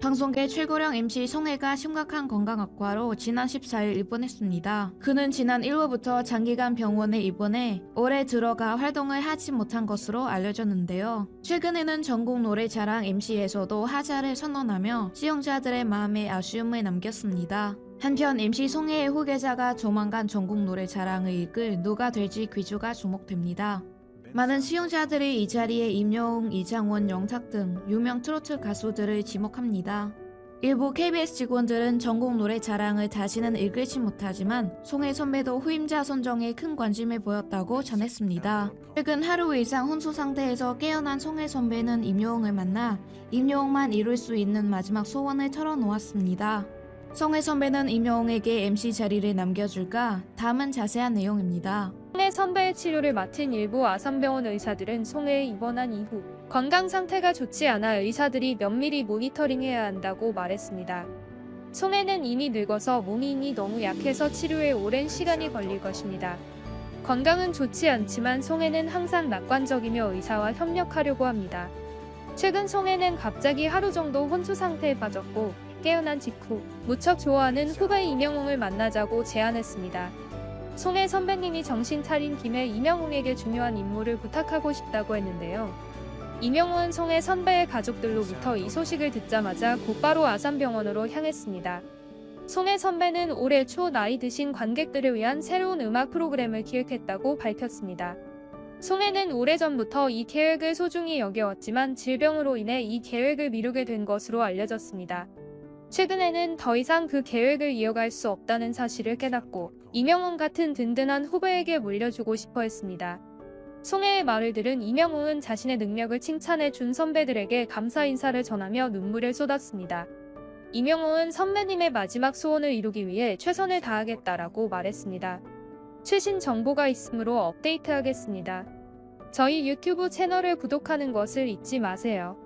방송계 최고령 MC 송혜가 심각한 건강 악화로 지난 14일 입원했습니다. 그는 지난 1월부터 장기간 병원에 입원해 올해 들어가 활동을 하지 못한 것으로 알려졌는데요. 최근에는 전국 노래자랑 MC에서도 하자를 선언하며 시청자들의 마음에 아쉬움을 남겼습니다. 한편 MC 송혜의 후계자가 조만간 전국 노래자랑을 이끌 누가 될지 귀주가 주목됩니다. 많은 시청자들이 이 자리에 임영웅, 이장원, 영탁 등 유명 트로트 가수들을 지목합니다. 일부 KBS 직원들은 전국 노래 자랑을 다시는 이끌지 못하지만 송혜 선배도 후임자 선정에 큰 관심을 보였다고 전했습니다. 최근 하루 이상 혼수 상태에서 깨어난 송혜 선배는 임영웅을 만나 임영웅만 이룰 수 있는 마지막 소원을 털어놓았습니다. 송혜 선배는 임영웅에게 MC 자리를 남겨줄까? 다음은 자세한 내용입니다. 송혜 선배의 치료를 맡은 일부 아산병원 의사들은 송혜에 입원한 이후 건강 상태가 좋지 않아 의사들이 면밀히 모니터링해야 한다고 말했습니다. 송혜는 이미 늙어서 몸이 이미 너무 약해서 치료에 오랜 시간이 걸릴 것입니다. 건강은 좋지 않지만 송혜는 항상 낙관적이며 의사와 협력하려고 합니다. 최근 송혜는 갑자기 하루 정도 혼수 상태에 빠졌고 깨어난 직후 무척 좋아하는 후배 이명웅을 만나자고 제안했습니다. 송혜 선배님이 정신 차린 김에 이명웅에게 중요한 임무를 부탁하고 싶다고 했는데요. 이명웅은 송혜 선배의 가족들로부터 이 소식을 듣자마자 곧바로 아산병원으로 향했습니다. 송혜 선배는 올해 초 나이 드신 관객들을 위한 새로운 음악 프로그램을 기획했다고 밝혔습니다. 송혜는 오래전부터 이 계획을 소중히 여겨왔지만 질병으로 인해 이 계획을 미루게 된 것으로 알려졌습니다. 최근에는 더 이상 그 계획을 이어갈 수 없다는 사실을 깨닫고 이명웅 같은 든든한 후배에게 물려주고 싶어 했습니다. 송혜의 말을 들은 이명웅은 자신의 능력을 칭찬해 준 선배들에게 감사 인사를 전하며 눈물을 쏟았습니다. 이명웅은 선배님의 마지막 소원을 이루기 위해 최선을 다하겠다라고 말했습니다. 최신 정보가 있으므로 업데이트하겠습니다. 저희 유튜브 채널을 구독하는 것을 잊지 마세요.